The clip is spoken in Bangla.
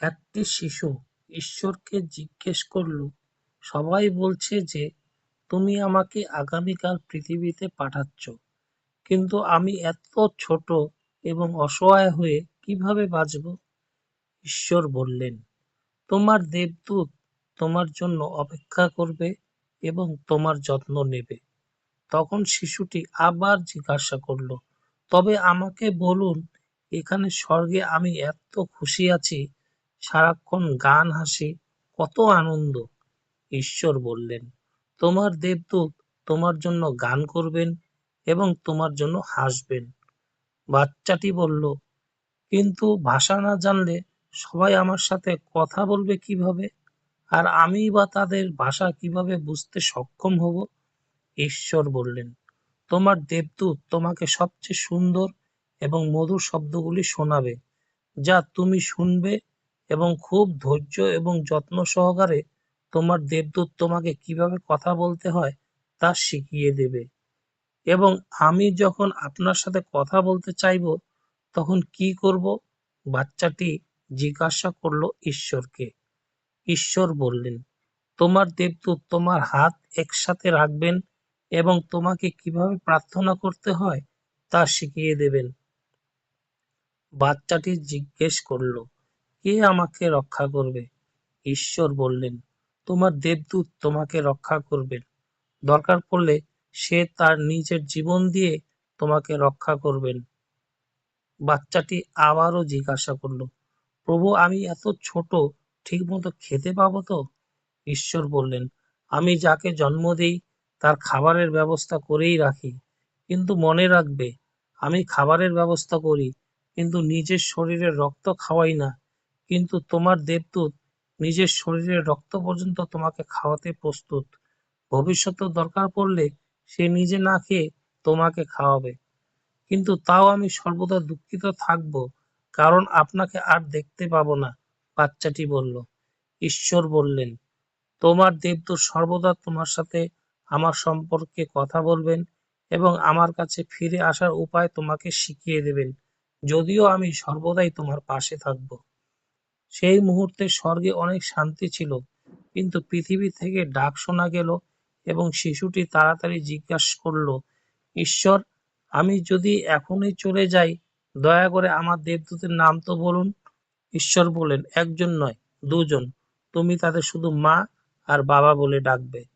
একটি শিশু ঈশ্বরকে জিজ্ঞেস করল, সবাই বলছে যে, তুমি আমাকে আগামীকাল পৃথিবীতে পাঠাচ্ছ, কিন্তু আমি এত ছোট এবং অসহায় হয়ে কীভাবে বাঁচব? ঈশ্বর বললেন, তোমার দেবদূত তোমার জন্য অপেক্ষা করবে এবং তোমার যত্ন নেবে। তখন শিশুটি আবার জিজ্ঞাসা করল, তবে আমাকে বলুন, এখানে স্বর্গে আমি এত খুশি আছি সারাক্ষণ গান হাসি, কত আনন্দ। ঈশ্বর বললেন, তোমার দেবদূত তোমার জন্য গান করবেন এবং তোমার জন্য হাসবেন। বাচ্চাটি বলল, কিন্তু ভাষা না জানলে সবাই আমার সাথে কথা বলবে কীভাবে? আর আমি বা তাদের ভাষা কীভাবে বুঝতে সক্ষম হব? ঈশ্বর বললেন, তোমার দেবদূত তোমাকে সবচেয়ে সুন্দর এবং মধুর শব্দগুলি শোনাবে, যা তুমি শুনবে এবং খুব ধৈর্য এবং যত্ন সহকারে তোমার দেবদূত তোমাকে কীভাবে কথা বলতে হয় তা শিখিয়ে দেবে। এবং আমি যখন আপনার সাথে কথা বলতে চাইব, তখন কি করব? বাচ্চাটি জিজ্ঞাসা করল ঈশ্বরকে। ঈশ্বর বললেন, তোমার দেবদূত তোমার হাত একসাথে রাখবেন এবং তোমাকে কীভাবে প্রার্থনা করতে হয় তা শিখিয়ে দেবেন। বাচ্চাটি জিজ্ঞেস করল কে আমাকে রক্ষা করবে? ঈশ্বর বললেন, তোমার দেবদূত তোমাকে রক্ষা করবেন দরকার পড়লে সে তার নিজের জীবন দিয়ে তোমাকে রক্ষা করবেন। বাচ্চাটি আবারও জিজ্ঞাসা করল, প্রভু, আমি এত ছোট, ঠিকমতো খেতে পাবো তো? ঈশ্বর বললেন, আমি যাকে জন্ম দেই, তার খাবারের ব্যবস্থা করেই রাখি, কিন্তু মনে রাখবে, আমি খাবারের ব্যবস্থা করি, কিন্তু নিজের শরীরের রক্ত খাওয়াই না। কিন্তু তোমার দেবদূত নিজের শরীরের রক্ত পর্যন্ত তোমাকে খাওয়াতে প্রস্তুত। ভবিষ্যতে দরকার পড়লে সে নিজে না খেয়ে তোমাকে খাওয়াবে। কিন্তু তাও আমি সর্বদা দুঃখিত থাকব, কারণ আপনাকে আর দেখতে পাবো না, বাচ্চাটি বলল। ঈশ্বর বললেন, তোমার দেবদূত সর্বদা তোমার সাথে আমার সম্পর্কে কথা বলবেন এবং আমার কাছে ফিরে আসার উপায় তোমাকে শিখিয়ে দেবেন, যদিও আমি সর্বদাই তোমার পাশে থাকব। সেই মুহূর্তে স্বর্গে অনেক শান্তি ছিল, কিন্তু পৃথিবী থেকে ডাক শোনা গেল এবং শিশুটি তাড়াতাড়ি জিজ্ঞাসা করল, ঈশ্বর, আমি যদি এখনই চলে যাই, দয়া করে আমার দেবদূতের নাম তো বলুন। ঈশ্বর বলেন একজন নয়, দুজন। তুমি তাদের শুধু মা আর বাবা বলে ডাকবে।